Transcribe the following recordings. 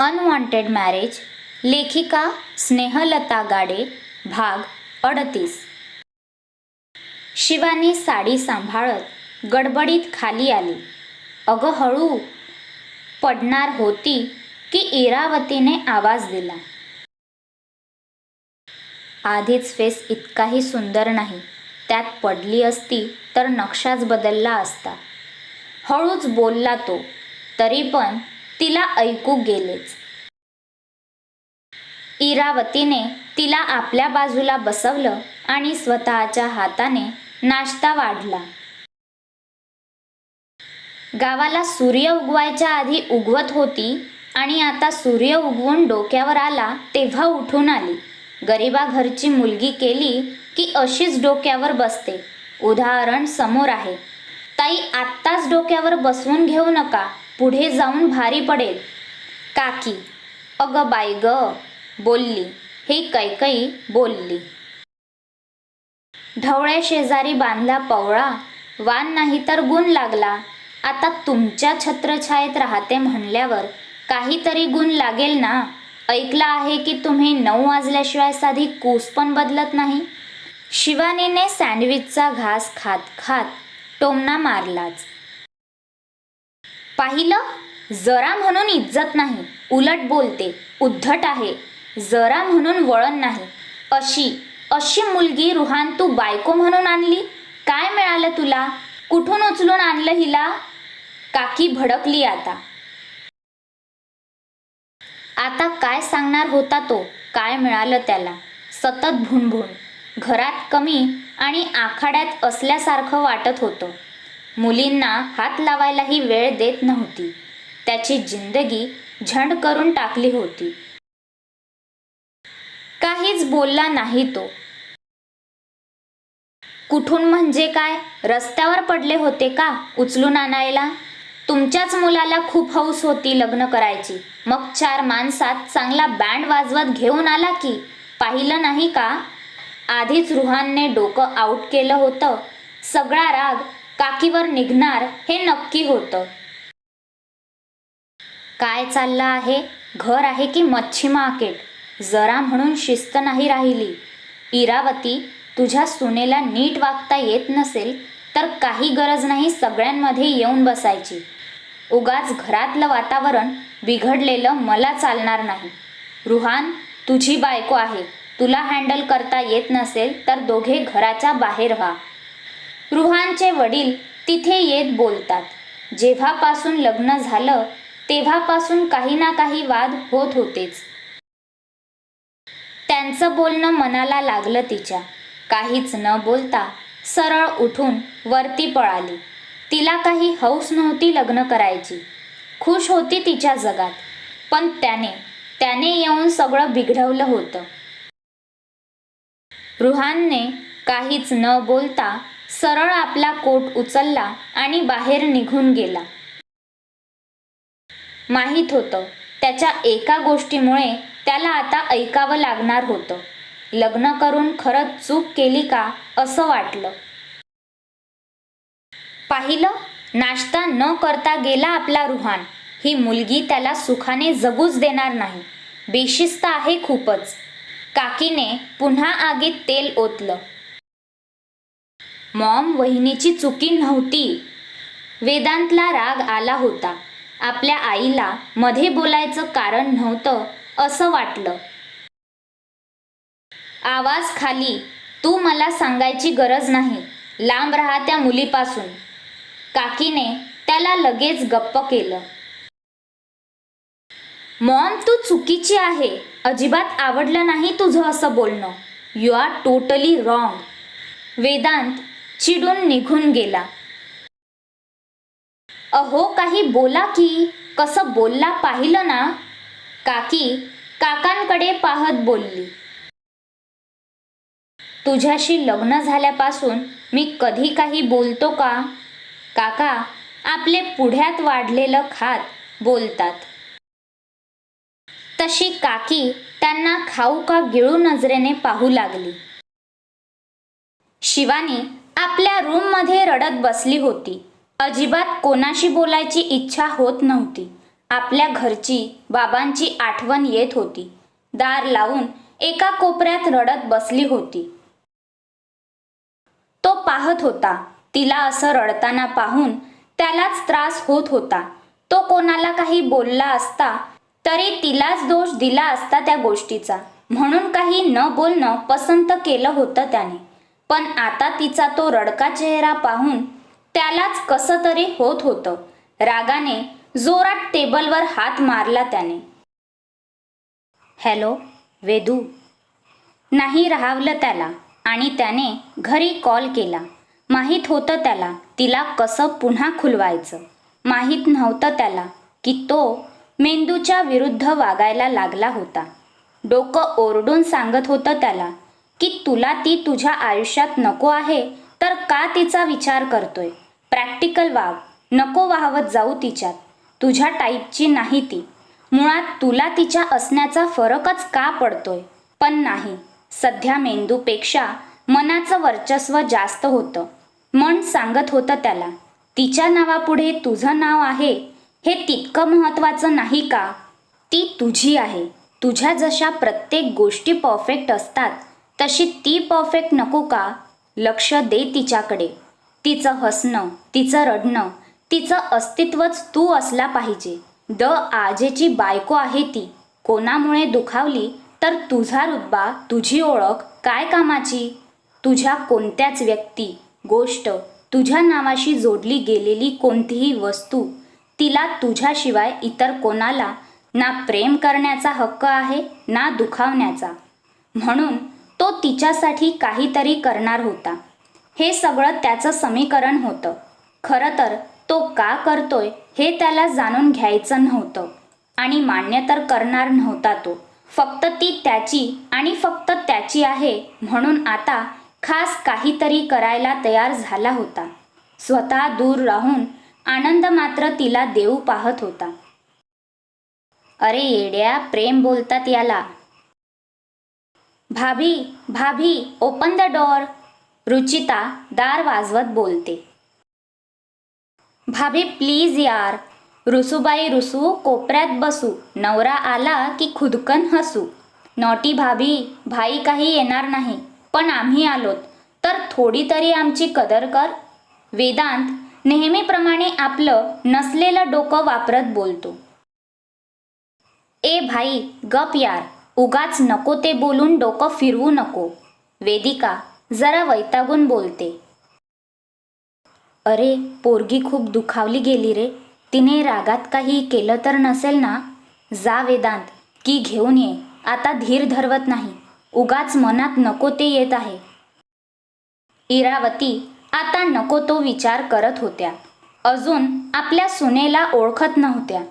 Unwanted marriage लेखिका स्नेहलता गाडे भाग अडतीस. शिवानी साडी सांभाळत गडबडीत खाली आली. अगं हळू पडणार होती की इरावतीने आवाज दिला. आधीच फेस इतकाही सुंदर नाही. त्यात पडली असती तर नक्षाच बदलला असता. हळूच बोलला तो तरी पण तिला ऐकू गेलेच. इरावतीने तिला आपल्या बाजूला बसवलं आणि स्वतःच्या हाताने नाश्ता वाढला. गावाला सूर्य उगवायच्या आधी उगवत होती आणि आता सूर्य उगवून डोक्यावर आला तेव्हा उठून आली. गरिबा घरची मुलगी केली की अशीच डोक्यावर बसते. उदाहरण समोर आहे. ताई आत्ताच डोक्यावर बसवून घेऊ नका. पुढे जाऊन भारी पडेल. काकी अगं बाई ग बोलली. हे कैकई बोलली. ढवळ्या शेजारी बांधला पवळा वान नाही तर गुण लागला. आता तुमच्या छत्रछायेत राहते म्हणल्यावर काहीतरी गुण लागेल ना? ऐकलं आहे की तुम्ही नऊ वाजल्याशिवाय साधी कूस पण बदलत नाही? शिवानीने सँडविचचा घास खात खात टोमना मारलाच. पाहिलं? जरा म्हणून इज्जत नाही. उलट बोलते उद्धट आहे. जरा म्हणून वळण नाही. अशी अशी मुलगी रुहान तू बायको म्हणून आणली? काय मिळालं तुला? कुठून उचलून आणलं हिला? काकी भडकली आता. आता काय सांगणार होता तो? काय मिळालं त्याला? सतत भुणभुण. घरात कमी आणि आखाड्यात असल्यासारखं वाटत होतं. मुलींना हात लावायलाही वेळ देत नव्हती. त्याची जिंदगी झंड करून टाकली होती. काहीच बोलला नाही तो. कुठून म्हणजे काय? रस्त्यावर पडले होते का उचलून आणायला? तुमच्याच मुलाला खूप हौस होती लग्न करायची. मग चार माणसात चांगला बँड वाजवत घेऊन आला की? पाहिलं नाही का? आधीच रुहानने डोकं आऊट केलं होतं. सगळा राग काकीवर निघणार हे नक्की होतं. काय चाललं आहे? घर आहे की मच्छी मार्केट? जरा म्हणून शिस्त नाही राहिली. इरावती तुझ्या सुनेला नीट वागता येत नसेल तर काही गरज नाही सगळ्यांमध्ये येऊन बसायची. उगाच घरातलं वातावरण बिघडलेलं मला चालणार नाही. रुहान तुझी बायको आहे. तुला हँडल करता येत नसेल तर दोघे घराच्या बाहेर व्हा. रुहानचे वडील तिथे येत बोलतात. जेव्हापासून लग्न झालं तेव्हापासून काही ना काही वाद होत होतेच. त्यांचं बोलणं मनाला लागलं तिच्या. काहीच न बोलता सरळ उठून वरती पळाली. तिला काही हौस नव्हती लग्न करायची. खुश होती तिच्या जगात पण त्याने त्याने येऊन सगळं बिघडवलं होतं. रुहानने काहीच न बोलता सरळ आपला कोट उचलला आणि बाहेर निघून गेला. माहीत होतं त्याच्या एका गोष्टीमुळे त्याला आता ऐकावं लागणार होतं. लग्न करून खरंच चूक केली का असं वाटलं. पाहिलं नाश्ता न करता गेला आपला रुहान. ही मुलगी त्याला सुखाने जगूच देणार नाही. बेशिस्त आहे खूपच. काकीने पुन्हा आगीत तेल ओतलं. मॉम वहिनीची चुकी नव्हती. वेदांतला राग आला होता. आपल्या आईला मध्ये बोलायचं कारण नव्हतं असं वाटलं. आवाज खाली तू मला सांगायची गरज नाही. लांब राहा त्या मुलीपासून. काकीने त्याला लगेच गप्प केलं. मॉम तू चुकीची आहे. अजिबात आवडलं नाही तुझं असं बोलणं. You are totally wrong. Vedant चिडून निघून गेला. अहो काही बोला की कसं बोलला पाहिलं ना? काकी काकांकडे पाहत बोलली. तुझ्याशी लग्न झाल्यापासून मी कधी काही बोलतो का? काका आपले पुढ्यात वाढलेलं खात बोलतात. तशी काकी त्यांना खाऊ का गिळू नजरेने पाहू लागली. शिवानी आपल्या रूममध्ये रडत बसली होती. अजिबात कोणाशी बोलायची इच्छा होत नव्हती. आपल्या घरची बाबांची आठवण येत होती. दार लावून एका कोपऱ्यात रडत बसली होती. तो पाहत होता. तिला असं रडताना पाहून त्यालाच त्रास होत होता. तो कोणाला काही बोलला असता तरी तिलाच दोष दिला असता त्या गोष्टीचा. म्हणून काही न बोलणं पसंत केलं होतं त्याने. पण आता तिचा तो रडका चेहरा पाहून त्यालाच कसं तरी होत होतं. रागाने जोरात टेबलवर हात मारला त्याने. हॅलो वेदू. नाही राहावलं त्याला आणि त्याने घरी कॉल केला. माहीत होतं त्याला तिला कसं पुन्हा खुलवायचं. माहीत नव्हतं त्याला की तो मेंदूच्या विरुद्ध वागायला लागला होता. डोकं ओरडून सांगत होतं त्याला की तुला ती तुझ्या आयुष्यात नको आहे तर का तिचा विचार करतोय? Practical wow. नको वाहवत जाऊ तिच्यात. तुझ्या टाईपची नाही ती. मुळात तुला तिच्या असण्याचा फरकच का पडतोय? पण नाही. सध्या मेंदूपेक्षा मनाचं वर्चस्व जास्त होतं. मन सांगत होतं त्याला तिच्या नावापुढे तुझं नाव आहे? हे तितकं महत्त्वाचं नाही का? ती तुझी आहे. तुझ्या जशा प्रत्येक गोष्टी परफेक्ट असतात तशी ती परफेक्ट नको का? लक्ष दे तिच्याकडे. तिचं हसणं तिचं रडणं तिचं अस्तित्वच तू असला पाहिजे. द आजेची बायको आहे ती. कोणामुळे दुखावली? तर तुझा रुतबा तुझी ओळख काय कामाची? तुझ्या कोणत्याच व्यक्ती गोष्ट तुझ्या नावाशी जोडली गेलेली कोणतीही वस्तू तिला तुझ्याशिवाय इतर कोणाला ना प्रेम करण्याचा हक्क आहे ना दुखावण्याचा. म्हणून तो तिच्यासाठी काहीतरी करणार होता. हे सगळं त्याचं समीकरण होतं. खरं तर तो का करतोय हे त्याला जाणून घ्यायचं नव्हतं. आणि मान्य तर करणार नव्हता तो. फक्त ती त्याची आणि फक्त त्याची आहे म्हणून आता खास काहीतरी करायला तयार झाला होता. स्वतः दूर राहून आनंद मात्र तिला देऊ पाहत होता. अरे येड्या प्रेम बोलतात याला. भाभी भाभी ओपन द डोअर रुचिता दार वाजवत बोलते. भाभी प्लीज यार. रुसूबाई रुसू कोपऱ्यात बसू. नवरा आला की खुदकन हसू. नॉटी भाभी भाई काही येणार नाही पण आम्ही आलोत. तर थोडी तरी आमची कदर कर. वेदांत नेहमीप्रमाणे आपलं नसलेलं डोकं वापरत बोलतो. ए भाई गप यार. उगाच नको ते बोलून डोकं फिरवू नको. वेदिका जरा वैतागून बोलते. अरे पोरगी खूप दुखावली गेली रे. तिने रागात काही केलं तर नसेल ना? जा वेदांत की घेऊन ये. आता धीर धरवत नाही. उगाच मनात नको ते येत आहे. इरावती आता नको तो विचार करत होत्या. अजून आपल्या सुनेला ओळखत नव्हत्या.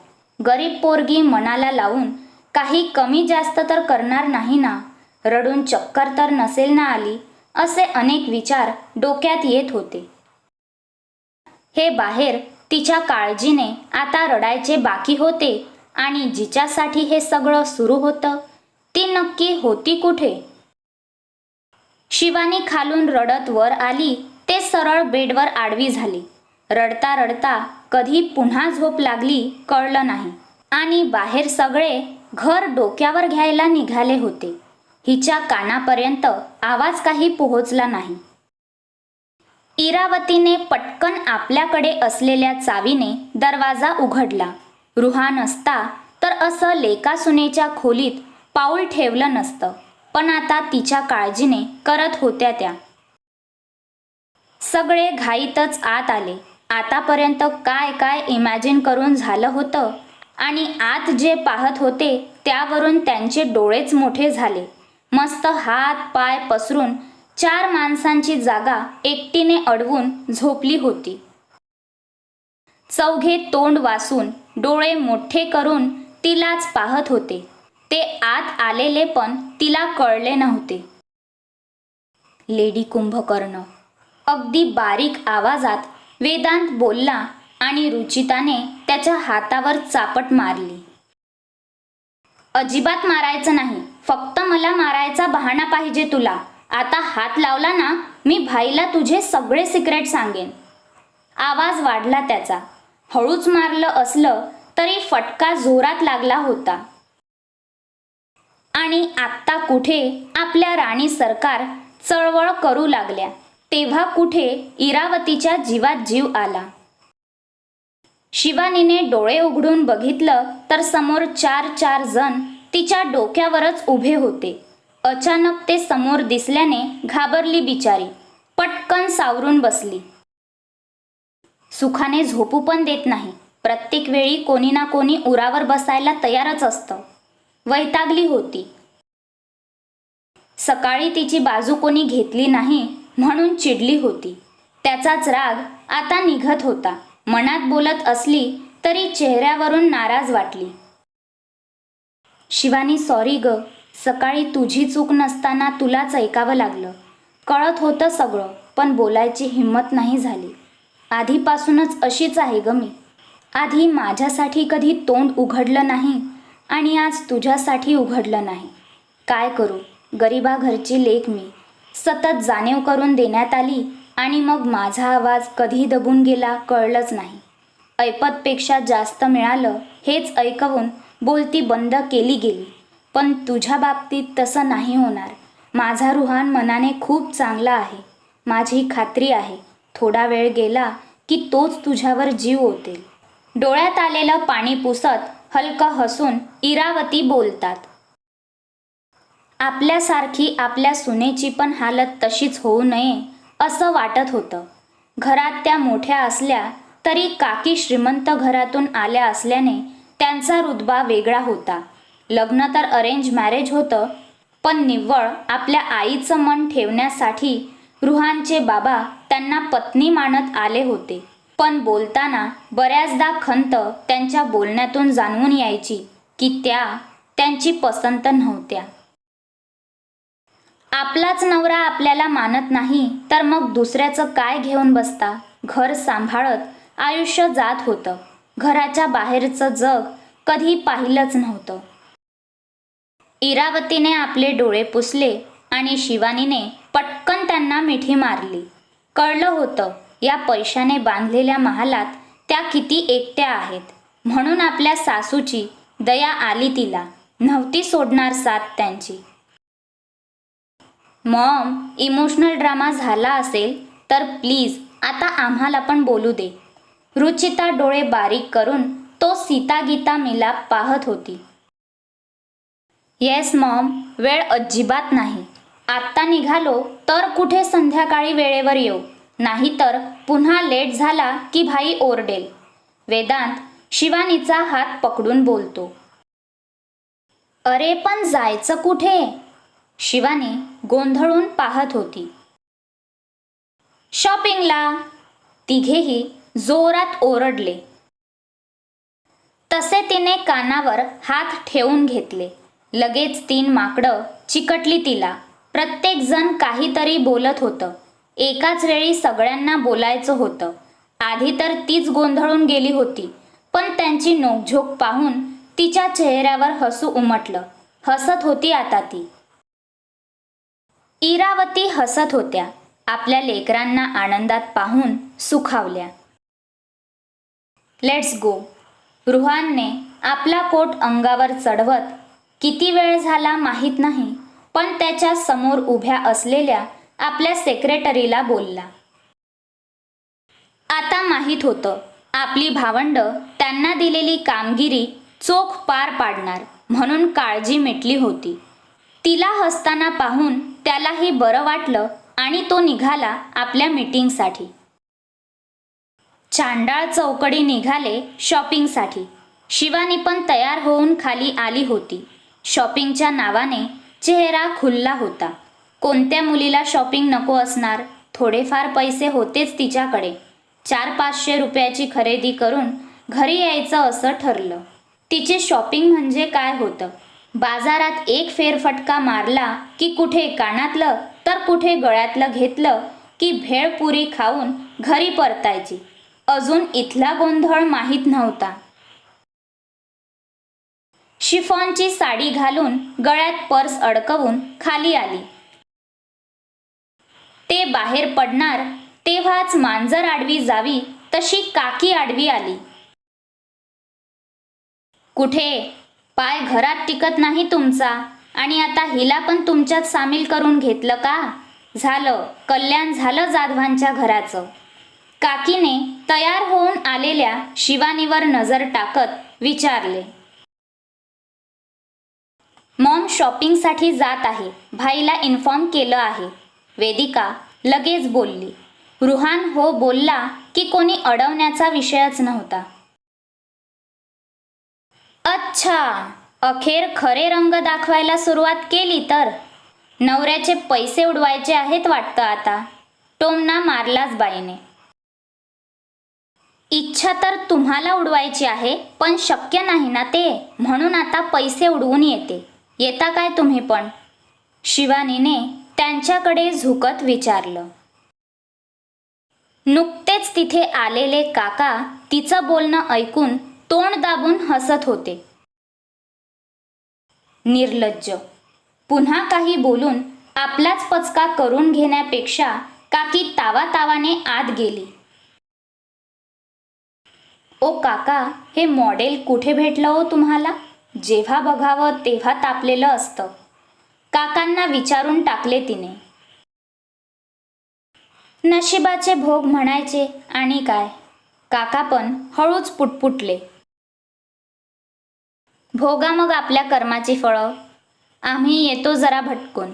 गरीब पोरगी मनाला लावून काही कमी जास्त तर करणार नाही ना? रडून चक्कर तर नसेल ना आली? असे अनेक विचार डोक्यात येत होते. हे बाहेर तिच्या काळजीने आता रडायचे बाकी होते आणि जिच्यासाठी हे सगळं सुरू होतं ती नक्की होती कुठे? शिवानी खालून रडत वर आली ते सरळ बेडवर आडवी झाली. रडता रडता कधी पुन्हा झोप लागली कळलं नाही. आणि बाहेर सगळे घर डोक्यावर घ्यायला निघाले होते. हिच्या कानापर्यंत आवाज काही पोहोचला नाही. इरावतीने पटकन आपल्याकडे असलेल्या चावीने दरवाजा उघडला. रुहा नसता तर असं लेकासुनेच्या खोलीत पाऊल ठेवलं नसतं. पण आता तिच्या काळजीने करत होत्या त्या. सगळे घाईतच आत आले. आतापर्यंत काय काय इमॅजिन करून झालं होतं? आणि आत जे पाहत होते त्यावरून त्यांचे डोळेच मोठे झाले. मस्त हात पाय पसरून चार माणसांची जागा एकटीने अडवून झोपली होती. चौघे तोंड वासून डोळे मोठे करून तिलाच पाहत होते. ते आत आलेले पण तिला कळले नव्हते. लेडी कुंभकर्ण अगदी बारीक आवाजात वेदांत बोलला आणि रुचिताने त्याच्या हातावर चापट मारली. अजिबात मारायचं नाही. फक्त मला मारायचा बहाणा पाहिजे तुला. आता हात लावला ना मी भाईला तुझे सगळे सिक्रेट सांगेन. आवाज वाढला त्याचा. हळूच मारलं असलं तरी फटका जोरात लागला होता. आणि आत्ता कुठे आपल्या राणी सरकार चळवळ करू लागल्या. तेव्हा कुठे इरावतीच्या जीवात जीव आला. शिवानीने डोळे उघडून बघितलं तर समोर चार चार जण तिच्या डोक्यावरच उभे होते. अचानक ते समोर दिसल्याने घाबरली बिचारी. पटकन सावरून बसली. सुखाने झोपू पण देत नाही. प्रत्येक वेळी कोणी ना कोणी उरावर बसायला तयारच असतं. वैतागली होती. सकाळी तिची बाजू कोणी घेतली नाही म्हणून चिडली होती. त्याचाच राग आता निघत होता. मनात बोलत असली तरी चेहऱ्यावरून नाराज वाटली. शिवानी सॉरी ग सकाळी तुझी चूक नसताना तुलाच ऐकावं लागलं. कळत होतं सगळं पण बोलायची हिंमत नाही झाली. आधीपासूनच अशीच आहे ग मी. आधी माझ्यासाठी कधी तोंड उघडलं नाही आणि आज तुझ्यासाठी उघडलं नाही. काय करू? गरिबाघरची लेख मी. सतत जाणीव करून देण्यात आली आणि मग माझा आवाज कधी दबून गेला कळलंच नाही. ऐपतपेक्षा जास्त मिळालं हेच ऐकवून बोलती बंद केली गेली. पण तुझ्या बाबतीत तसं नाही होणार. माझा रुहान मनाने खूप चांगला आहे. माझी खात्री आहे. थोडा वेळ गेला की तोच तुझ्यावर जीव ओतेल. डोळ्यात आलेलं पाणी पुसत हलकं हसून इरावती बोलतात. आपल्यासारखी आपल्या सुनेची पण हालत तशीच होऊ नये. असं वाटत होतं. घरात त्या मोठ्या असल्या तरी काकी श्रीमंत घरातून आल्या असल्याने त्यांचा रुतबा वेगळा होता. लग्न तर अरेंज मॅरेज होतं पण निव्वळ आपल्या आईचं मन ठेवण्यासाठी रुहानचे बाबा त्यांना पत्नी मानत आले होते. पण बोलताना बऱ्याचदा खंत त्यांच्या बोलण्यातून जाणवून यायची की त्या त्यांची पसंत नव्हत्या. आपलाच नवरा आपल्याला मानत नाही तर मग दुसऱ्याचं काय घेऊन बसता? घर सांभाळत आयुष्य जात होतं. घराच्या बाहेरचं जग कधी पाहिलंच नव्हतं. इरावतीने आपले डोळे पुसले आणि शिवानीने पटकन त्यांना मिठी मारली. कळलं होतं या पैशाने बांधलेल्या महालात त्या किती एकट्या आहेत. म्हणून आपल्या सासूची दया आली तिला. नव्हती सोडणार साथ त्यांची. मॉम इमोशनल ड्रामा झाला असेल तर प्लीज आता आम्हाला पण बोलू दे. रुचिता डोळे बारीक करून तो सीता गीता मिलाप पाहत होती. येस मॉम वेळ अजिबात नाही. आत्ता निघालो तर कुठे संध्याकाळी वेळेवर येऊ? नाहीतर पुन्हा लेट झाला की भाई ओरडेल. वेदांत शिवानीचा हात पकडून बोलतो. अरे पण जायचं कुठे? शिवानी गोंधळून पाहत होती. शॉपिंगला तिघेही जोरात ओरडले. तसे तिने कानावर हात ठेवून घेतले. लगेच तीन माकडं चिकटली तिला. प्रत्येक जण काहीतरी बोलत होतं. एकाच वेळी सगळ्यांना बोलायचं होतं. आधी तर तीच गोंधळून गेली होती पण त्यांची नोकझोक पाहून तिच्या चेहऱ्यावर हसू उमटलं. हसत होती आता ती. इरावती हसत होत्या. आपल्या लेकरांना आनंदात पाहून सुखावल्या. लेट्स गो रुहानने आपला कोट अंगावर चढवत किती वेळ झाला माहीत नाही पण त्याच्यासमोर उभ्या असलेल्या आपल्या सेक्रेटरीला बोलला. आता माहीत होतं आपली भावंड त्यांना दिलेली कामगिरी चोख पार पाडणार म्हणून काळजी मिटली होती. तिला हसताना पाहून त्यालाही बरं वाटलं आणि तो निघाला आपल्या मीटिंगसाठी. चांडाळ चौकडी निघाले शॉपिंगसाठी. शिवानी पण तयार होऊन खाली आली होती. शॉपिंगच्या नावाने चेहरा खुल्ला होता. कोणत्या मुलीला शॉपिंग नको असणार? थोडेफार पैसे होतेच तिच्याकडे. चार पाचशे रुपयाची खरेदी करून घरी यायचं असं ठरलं. तिचे शॉपिंग म्हणजे काय होतं? बाजारात एक फेरफटका मारला की कुठे कानातलं तर कुठे गळ्यातलं घेतलं की भेळपुरी खाऊन घरी परतायची. अजून इथला गोंधळ माहीत नव्हता. शिफॉनची साडी घालून गळ्यात पर्स अडकवून खाली आली. ते बाहेर पडणार तेव्हाच मांजर आडवी जावी तशी काकी आडवी आली. कुठे? पाय घरात टिकत नाही तुमचा. आणि आता हिला पण तुमच्यात सामील करून घेतलं का? झालं. कल्याण झालं जाधवांच्या घराचं. काकीने तयार होऊन आलेल्या शिवानीवर नजर टाकत विचारले. मॉम शॉपिंगसाठी जात आहे. भाईला इन्फॉर्म केलं आहे. वेदिका लगेच बोलली. रुहान हो बोलला की कोणी अडवण्याचा विषयच नव्हता. अच्छा अखेर खरे रंग दाखवायला सुरुवात केली तर? नवऱ्याचे पैसे उडवायचे आहेत वाटतं आता. टोमना मारलाच बाईने. इच्छा तर तुम्हाला उडवायची आहे पण शक्य नाही ना ते? म्हणून आता पैसे उडवून येते. येता काय तुम्ही पण? शिवानीने त्यांच्याकडे झुकत विचारलं. नुकतेच तिथे आलेले काका तिचं बोलणं ऐकून तोंड दाबून हसत होते. निर्लज्ज. पुन्हा काही बोलून आपलाच पचका करून घेण्यापेक्षा काकी तावातावाने आत गेली. ओ काका हे मॉडेल कुठे भेटलं हो तुम्हाला? जेव्हा बघावं तेव्हा तापलेलं असतं. काकांना विचारून टाकले तिने. नशिबाचे भोग म्हणायचे आणि काय? काका पण हळूच पुटपुटले. भोगा मग आपल्या कर्माची फळं. आम्ही येतो जरा भटकून.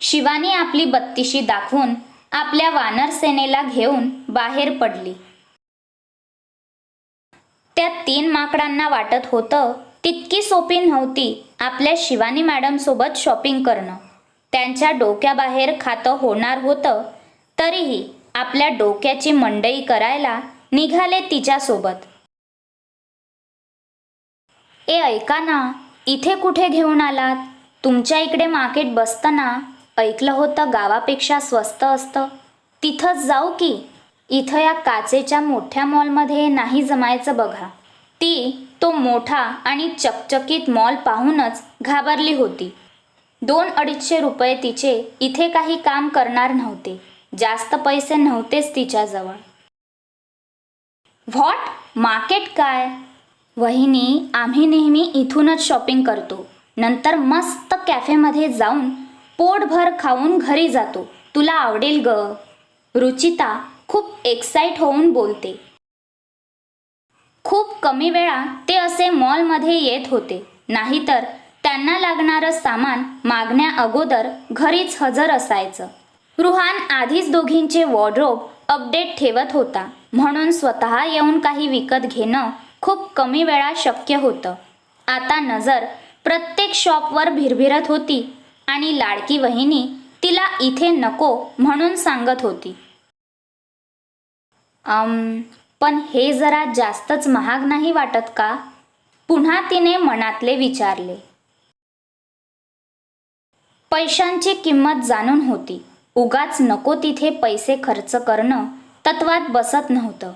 शिवानी आपली बत्तीशी दाखवून आपल्या वानर सेनेला घेऊन बाहेर पडली. त्या तीन माकडांना वाटत होतं तितकी सोपी नव्हती आपल्या शिवानी मॅडम सोबत शॉपिंग करणं. त्यांच्या डोक्याबाहेर खातं होणार होतं तरीही आपल्या डोक्याची मंडई करायला निघाले तिच्यासोबत. ए ऐका ना. इथे कुठे घेऊन आलात? तुमच्या इकडे मार्केट बसताना ऐकलं होतं गावापेक्षा स्वस्त असतं. तिथंच जाऊ की? इथं या काचेच्या मोठ्या मॉलमध्ये नाही जमायचं बघा. ती तो मोठा आणि चकचकीत मॉल पाहूनच घाबरली होती. दोन अडीचशे रुपये तिचे इथे काही काम करणार नव्हते. जास्त पैसे नव्हतेच तिच्याजवळ. व्हॉट? मार्केट काय? वहिनी आम्ही नेहमी इथूनच शॉपिंग करतो. नंतर मस्त कॅफेमध्ये जाऊन पोटभर खाऊन घरी जातो. तुला आवडेल ग. रुचिता खूप एक्साईट होऊन बोलते. खूप कमी वेळा ते असे मॉलमध्ये येत होते. नाहीतर त्यांना लागणारं सामान मागण्या अगोदर घरीच हजर असायचं. रुहान आधीच दोघींचे वॉर्ड्रोब अपडेट ठेवत होता. म्हणून स्वतः येऊन काही विकत घेणं खूप कमी वेळा शक्य होतं. आता नजर प्रत्येक शॉपवर भिरभिरत होती आणि लाडकी वहिनी तिला इथे नको म्हणून सांगत होती. अम पण हे जरा जास्तच महाग नाही वाटत का? पुन्हा तिने मनातले विचारले. पैशांची किंमत जाणून होती. उगाच नको तिथे पैसे खर्च करणं तत्वात बसत नव्हतं.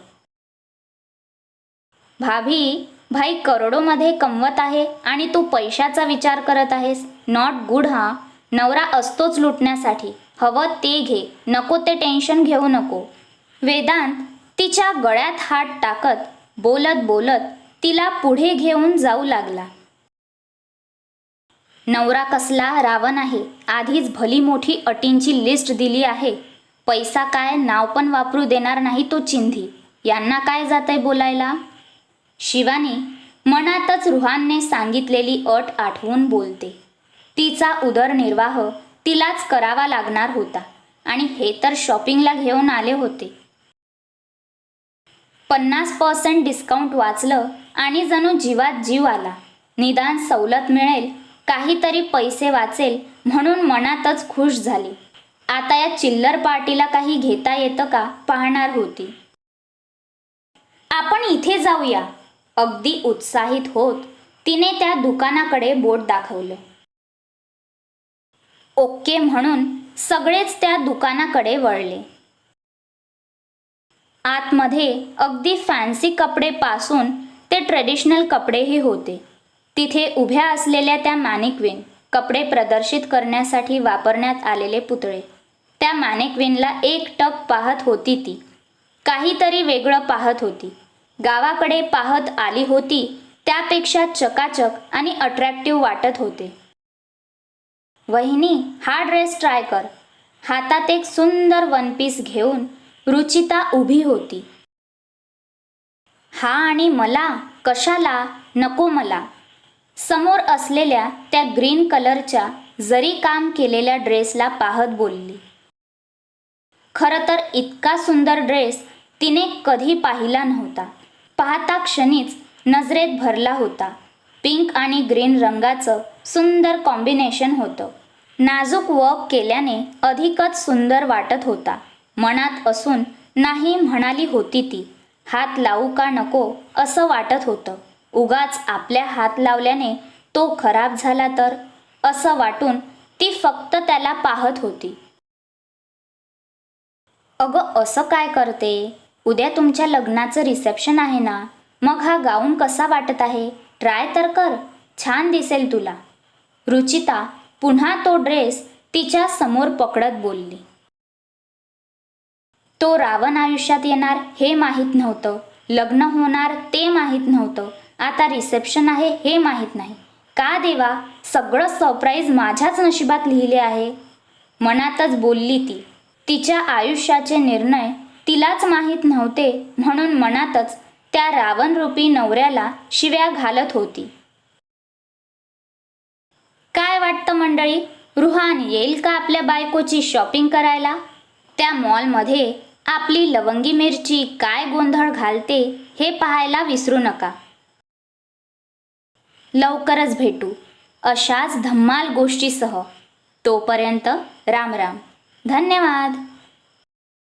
भाभी भाई करोडोमध्ये कमवत आहे आणि तू पैशाचा विचार करत आहेस. नॉट गुड हा. नवरा असतोच लुटण्यासाठी. हवं ते घे. नको ते टेन्शन घेऊ नको. वेदांत तिच्या गळ्यात हात टाकत बोलत बोलत तिला पुढे घेऊन जाऊ लागला. नवरा कसला रावण आहे. आधीच भली मोठी अटींची लिस्ट दिली आहे. पैसा काय नाव पण वापरू देणार नाही तो चिंधी. यांना काय जातंय बोलायला? शिवानी मनातच रुहानने सांगितलेली अट आठवून बोलते. तिचा उदरनिर्वाह तिलाच करावा लागणार होता आणि हे तर शॉपिंगला घेऊन आले होते. पन्नास पर्सेंट डिस्काउंट वाचलं आणि जणू जीवात जीव आला. निदान सवलत मिळेल काहीतरी पैसे वाचेल म्हणून मनातच खुश झाली. आता या चिल्लर पार्टीला काही घेता येतं का पाहणार होती. आपण इथे जाऊया. अगदी उत्साहित होत तिने त्या दुकानाकडे बोट दाखवलं. ओके म्हणून सगळेच त्या दुकानाकडे वळले. आतमध्ये अगदी फॅन्सी कपडे पासून ते ट्रेडिशनल कपडेही होते. तिथे उभ्या असलेल्या त्या मॅनिक्विन कपडे प्रदर्शित करण्यासाठी वापरण्यात आलेले पुतळे. त्या मॅनिक्विनला एक टक पाहत होती ती. काहीतरी वेगळं पाहत होती. गावाकडे पाहत आली होती. त्यापेक्षा चकाचक आणि अट्रॅक्टिव्ह वाटत होते. वहिनी हा ड्रेस ट्राय कर. हातात एक सुंदर वन पीस घेऊन रुचिता उभी होती. हा आणि मला कशाला? नको मला. समोर असलेल्या त्या ग्रीन कलरच्या जरी काम केलेल्या ड्रेसला पाहत बोलली. खरं तर इतका सुंदर ड्रेस तिने कधी पाहिला नव्हता. पाहता क्षणीच नजरेत भरला होता. पिंक आणि ग्रीन रंगाचं सुंदर कॉम्बिनेशन होतं. नाजूक वर्क केल्याने अधिकच सुंदर वाटत होता. मनात असून नाही म्हणाली होती ती हात लावू का नको? असं वाटत होतं. उगाच आपल्या हात लावल्याने तो खराब झाला तर? असं वाटून ती फक्त त्याला पाहत होती. अगं असं काय करते? उद्या तुमच्या लग्नाचं रिसेप्शन आहे ना? मग हा गाऊन कसा वाटत आहे? ट्राय तर कर. छान दिसेल तुला. रुचिता पुन्हा तो ड्रेस तिच्या समोर पकडत बोलली. तो रावण आयुष्यात येणार हे माहीत नव्हतं. लग्न होणार ते माहीत नव्हतं. आता रिसेप्शन आहे हे माहीत नाही. का देवा सगळं सरप्राईज माझ्याच नशिबात लिहिले आहे? मनातच बोलली ती. तिच्या आयुष्याचे निर्णय तिलाच माहीत नव्हते म्हणून मनातच त्या रावणरूपी नवऱ्याला शिव्या घालत होती. काय वाटतं मंडळी? रुहान येईल का आपल्या बायकोची शॉपिंग करायला? त्या मॉलमध्ये आपली लवंगी मिरची काय गोंधळ घालते हे पाहायला विसरू नका. लवकरच भेटू. अशाच धम्माल गोष्टीसह. तोपर्यंत राम राम. धन्यवाद.